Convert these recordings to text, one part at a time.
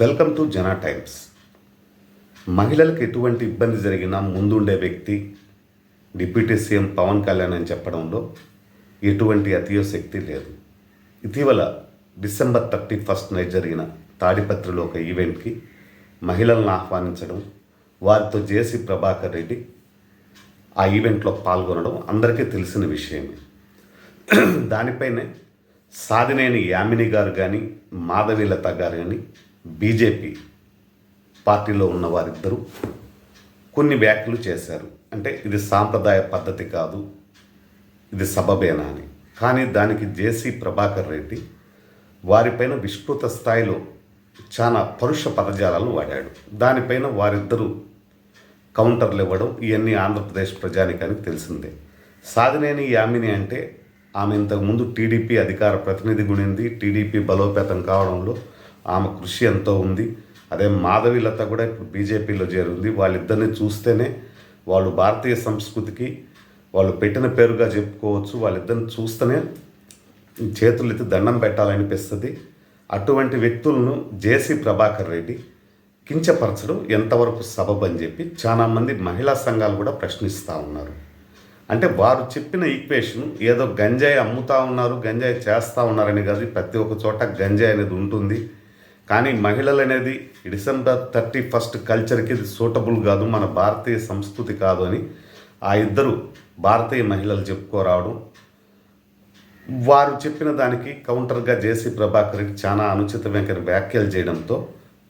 Welcome to Jana times. మహిళలకు ఎటువంటి ఇబ్బంది జరిగినా ముందుండే వ్యక్తి డిప్యూటీ సీఎం పవన్ కళ్యాణ్ అని చెప్పడంలో ఎటువంటి అతియోశక్తి లేదు. ఇటీవల డిసెంబర్ థర్టీ ఫస్ట్ నైట్ జరిగిన తాడిపత్రిలో ఒక ఈవెంట్కి మహిళలను ఆహ్వానించడం వారితో జేసీ ప్రభాకర్ రెడ్డి ఆ ఈవెంట్లో పాల్గొనడం అందరికీ తెలిసిన విషయమే. దానిపైనే సాధినేని యామిని గారు కానీ మాధవీలత గారు కానీ బీజేపీ పార్టీలో ఉన్న వారిద్దరూ కొన్ని వ్యాఖ్యలు చేశారు. అంటే ఇది సాంప్రదాయ పద్ధతి కాదు ఇది సబబేనా అని. కానీ దానికి జేసీ ప్రభాకర్ రెడ్డి వారిపైన విస్తృత స్థాయిలో చాలా పరుష పదజాలను వాడాడు. దానిపైన వారిద్దరూ కౌంటర్లు ఇవ్వడం ఇవన్నీ ఆంధ్రప్రదేశ్ ప్రజానికానికి తెలిసిందే. సాధినేని యామిని అంటే ఆమె ఇంతకుముందు టీడీపీ అధికార ప్రతినిధి గుణింది. టీడీపీ బలోపేతం కావడంలో ఆమె కృషి ఎంతో ఉంది. అదే మాధవిలత కూడా ఇప్పుడు బీజేపీలో చేరుంది. వాళ్ళిద్దరిని చూస్తేనే వాళ్ళు భారతీయ సంస్కృతికి వాళ్ళు పెట్టిన పేరుగా చెప్పుకోవచ్చు. వాళ్ళిద్దరిని చూస్తేనే చేతులు ఎత్తి దండం పెట్టాలనిపిస్తుంది. అటువంటి వ్యక్తులను జేసీ ప్రభాకర్ రెడ్డి కించపరచడం ఎంతవరకు సబబ్ అని చెప్పి చాలామంది మహిళా సంఘాలు కూడా ప్రశ్నిస్తూ ఉన్నారు. అంటే వారు చెప్పిన ఈక్వేషన్ ఏదో గంజాయి అమ్ముతా ఉన్నారు గంజాయి చేస్తూ ఉన్నారని కాదు ప్రతి ఒక్క చోట గంజాయి అనేది ఉంటుంది. కానీ మహిళలు అనేది డిసెంబర్ థర్టీ ఫస్ట్ కల్చర్కి ఇది సూటబుల్ కాదు మన భారతీయ సంస్కృతి కాదు అని ఆ ఇద్దరు భారతీయ మహిళలు చెప్పుకోరావడం. వారు చెప్పిన దానికి కౌంటర్గా జేసీ ప్రభాకర్కి చాలా అనుచితమైన వ్యాఖ్యలు చేయడంతో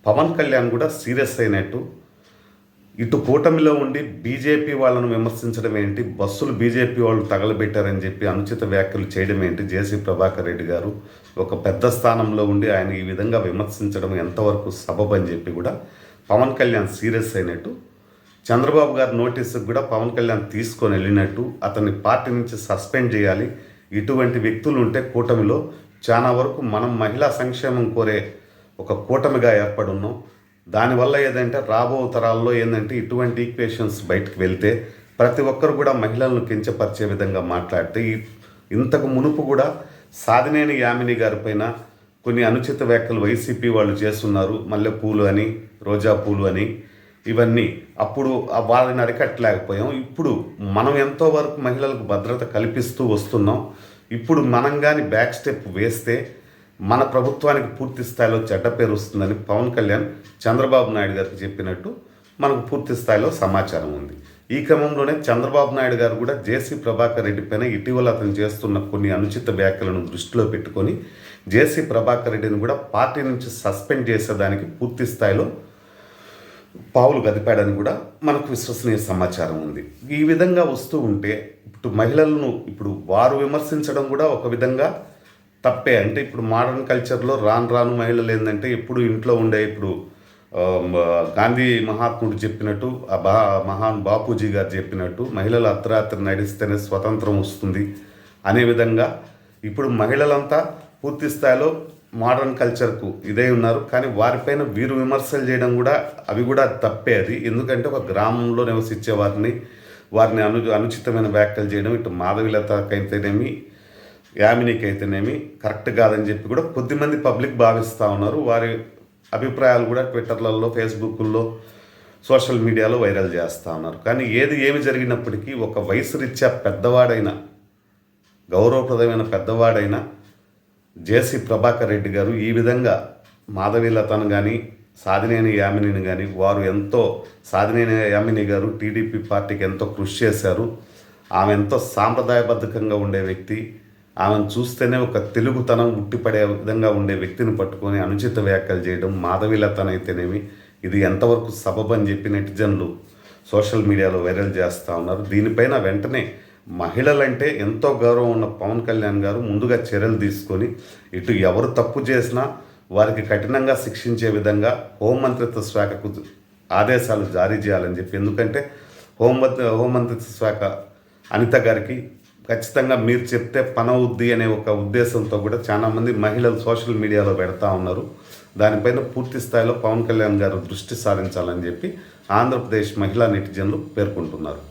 పవన్ కళ్యాణ్ కూడా సీరియస్ అయినట్టు ఇటు కూటమిలో ఉండి బీజేపీ వాళ్ళను విమర్శించడం ఏంటి? బస్సులు బీజేపీ వాళ్ళు తగలబెట్టారని చెప్పి అనుచిత వ్యాఖ్యలు చేయడం ఏంటి? జేసీ ప్రభాకర్ రెడ్డి గారు ఒక పెద్ద స్థానంలో ఉండి ఆయన ఈ విధంగా విమర్శించడం ఎంతవరకు సబబ్ అని చెప్పి కూడా పవన్ కళ్యాణ్ సీరియస్ అయినట్టు చంద్రబాబు గారి నోటీసుకు కూడా పవన్ కళ్యాణ్ తీసుకొని వెళ్ళినట్టు అతన్ని పార్టీ నుంచి సస్పెండ్ చేయాలి ఇటువంటి వ్యక్తులు ఉంటే కూటమిలో చాలా వరకు మనం మహిళా సంక్షేమం కోరే ఒక కూటమిగా ఏర్పడున్నాం. దానివల్ల ఏదంటే రాబో తరాల్లో ఏంటంటే ఇటువంటి ఈక్వేషన్స్ బయటకు వెళ్తే ప్రతి ఒక్కరు కూడా మహిళలను కించపరిచే విధంగా మాట్లాడితే ఇంతకు మునుపు కూడా సాధినేని యామిని గారి పైన కొన్ని అనుచిత వ్యాఖ్యలు వైసీపీ వాళ్ళు చేస్తున్నారు. మల్లె పూలు అని రోజా పూలు అని ఇవన్నీ. అప్పుడు వాళ్ళని అరికట్టలేకపోయాం. ఇప్పుడు మనం ఎంతో వరకు మహిళలకు భద్రత కల్పిస్తూ వస్తున్నాం. ఇప్పుడు మనం కానీ బ్యాక్ స్టెప్ వేస్తే మన ప్రభుత్వానికి పూర్తి స్థాయిలో చెడ్డ పేరు వస్తుందని పవన్ కళ్యాణ్ చంద్రబాబు నాయుడు గారికి చెప్పినట్టు మనకు పూర్తి స్థాయిలో సమాచారం ఉంది. ఈ క్రమంలోనే చంద్రబాబు నాయుడు గారు కూడా జేసీ ప్రభాకర్ రెడ్డి పైన ఇటీవల అతను చేస్తున్న కొన్ని అనుచిత వ్యాఖ్యలను దృష్టిలో పెట్టుకొని జేసీ ప్రభాకర్ రెడ్డిని కూడా పార్టీ నుంచి సస్పెండ్ చేసేదానికి పూర్తి స్థాయిలో పావులు గదిపాడని కూడా మనకు విశ్వసనీయ సమాచారం ఉంది. ఈ విధంగా వస్తూ ఉంటే ఇప్పుడు మహిళలను ఇప్పుడు వారు విమర్శించడం కూడా ఒక విధంగా తప్పే. అంటే ఇప్పుడు మోడర్న్ కల్చర్లో రాను రాను మహిళలు ఏంటంటే ఎప్పుడు ఇంట్లో ఉండే ఇప్పుడు గాంధీ మహాత్ముడు చెప్పినట్టు ఆ బా మహాన్ బాపూజీ గారు చెప్పినట్టు మహిళలు అర్ధరాత్రి నడిస్తేనే స్వతంత్రం వస్తుంది అనే విధంగా ఇప్పుడు మహిళలంతా పూర్తి స్థాయిలో మోడర్న్ కల్చర్కు ఇదే ఉన్నారు. కానీ వారిపైన వీరు విమర్శలు చేయడం కూడా అవి కూడా తప్పే అది. ఎందుకంటే ఒక గ్రామంలో నివసించే వారిని వారిని అను అనుచితమైన వ్యాఖ్యలు చేయడం ఇటు మాధవిలతకైతేనేమి యామినీకి అయితేనేమి కరెక్ట్ కాదని చెప్పి కూడా కొద్దిమంది పబ్లిక్ భావిస్తూ ఉన్నారు. వారి అభిప్రాయాలు కూడా ట్విట్టర్లలో ఫేస్బుక్లో సోషల్ మీడియాలో వైరల్ చేస్తూ ఉన్నారు. కానీ ఏది ఏమి జరిగినప్పటికీ ఒక వయసు రీత్యా పెద్దవాడైన గౌరవప్రదమైన పెద్దవాడైన జేసీ ప్రభాకర్ రెడ్డి గారు ఈ విధంగా మాధవీలతను కానీ సాధినేని యామినిని కానీ వారు ఎంతో సాధినేని యామిని గారు టీడీపీ పార్టీకి ఎంతో కృషి చేశారు. ఆమె ఎంతో సాంప్రదాయబద్ధకంగా ఉండే వ్యక్తి. ఆమెను చూస్తేనే ఒక తెలుగుతనం ఉట్టిపడే విధంగా ఉండే వ్యక్తిని పట్టుకొని అనుచిత వ్యాఖ్యలు చేయడం మాధవిలతనైతేనేమి? ఇది ఎంతవరకు సబబని చెప్పి నెటిజన్లు సోషల్ మీడియాలో వైరల్ చేస్తూ ఉన్నారు. దీనిపైన వెంటనే మహిళలంటే ఎంతో గౌరవం ఉన్న పవన్ కళ్యాణ్ గారు ముందుగా చర్యలు తీసుకొని ఇటు ఎవరు తప్పు చేసినా వారికి కఠినంగా శిక్షించే విధంగా హోంమంత్రిత్వ శాఖకు ఆదేశాలు జారీ చేయాలని చెప్పి. ఎందుకంటే హోంమంత్రి హోంమంత్రిత్వ శాఖ అనిత గారికి ఖచ్చితంగా మీరు చెప్తే పనవుద్ది అనే ఒక ఉద్దేశంతో కూడా చాలామంది మహిళలు సోషల్ మీడియాలో పెడతా ఉన్నారు. దానిపైన పూర్తి స్థాయిలో పవన్ కళ్యాణ్ గారు దృష్టి సారించాలని చెప్పి ఆంధ్రప్రదేశ్ మహిళా నెటిజన్లు పేర్కొంటున్నారు.